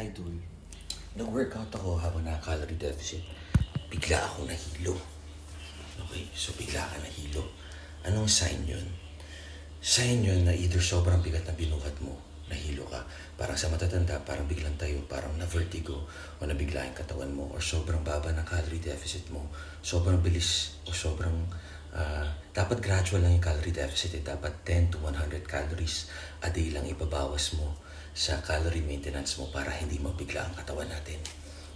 Idol, nag-workout ako habang naka-calorie deficit. Bigla ako nahilo. Okay, so bigla ka nahilo. Anong sign yun? Sign yun na either sobrang bigat na binuhat mo, nahilo ka. Parang sa matatanda, parang biglang tayo, parang na-vertigo o nabigla yung katawan mo or sobrang baba ng calorie deficit mo, sobrang bilis o sobrang ah, dapat gradual lang yung calorie deficit eh. Dapat 10 to 100 calories a day lang ibabawas mo sa calorie maintenance mo para hindi mabigla ang katawan natin.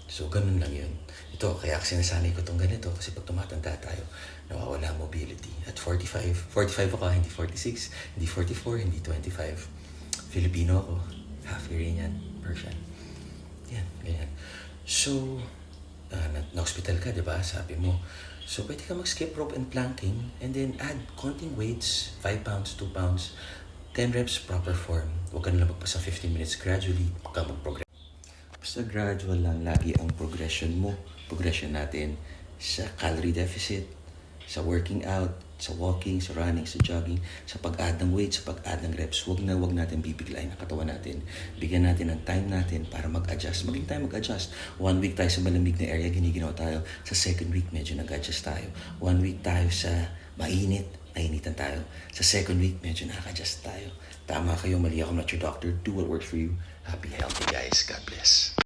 So, ganun lang yun. Ito, kaya sinasanay ko itong ganito kasi pag tumatanda tayo, nawawala ang mobility. At 45, 45 ako, hindi 46, hindi 44, hindi 25. Filipino ako, half Iranian, Persian. Yan, ganyan. So, uh, na- na-hospital ka, di ba? Sabi mo. So, pwede ka mag-skip rope and planking and then add konting weights, 5 pounds, 2 pounds, 10 reps, proper form. Huwag ka na magpasa 15 minutes gradually, huwag ka mag-progress. Basta gradual lang lagi ang progression mo, progression natin sa calorie deficit, sa working out, sa walking, sa running, sa jogging, sa pag-add ng weight, sa pag-add ng reps. Huwag na huwag natin bibiglayin ang katawan natin. Bigyan natin ng time natin para mag-adjust. Maging tayo mag-adjust. One week tayo sa malamig na area, giniginaw tayo. Sa second week, medyo nag-adjust tayo. One week tayo sa mainit, nainitan tayo. Sa second week, medyo nakaka-adjust tayo. Tama kayo, mali ako, not your doctor. Do what works for you. Happy, healthy guys. God bless.